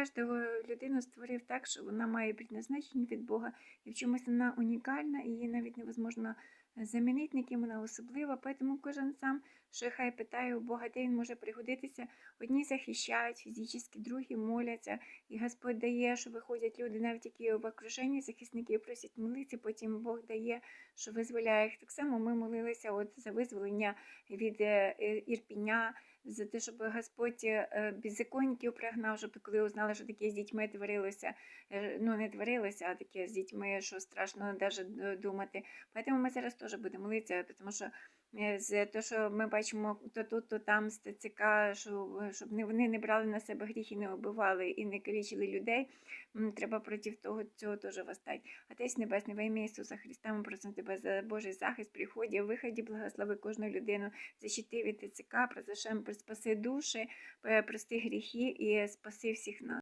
Кожного людину створив так, що вона має предназначення від Бога, і в чомусь вона унікальна, і її навіть невозможно замінити, ніким вона особлива. Тому кожен сам, що хай питає у Бога, де він може пригодитися. Одні захищають фізично, другі моляться, і Господь дає, що виходять люди, навіть які в окруженні захисників просять молитися, потім Бог дає, що визволяє їх. Так само ми молилися от за визволення від е, е, Ірпіня, за те, щоб Господь е, беззаконників пригнав, щоб коли узнали, що таке з дітьми творилося, ну не творилося, а таке з дітьми, що страшно навіть думати. Тому ми зараз теж будемо молитися, тому що е, з те, що ми бачимо то тут, то там з що, щоб не, вони не брали на себе гріх і не вбивали, і не калічили людей, треба проти того цього теж восстати. Отець Небесний, во ім'я Ісуса Христа, ми просимо Тебе за Божий захист, приході, виході, благослови кожну людину, защити від ТЦК, про спаси душі, е, прости гріхи і спаси всіх нас.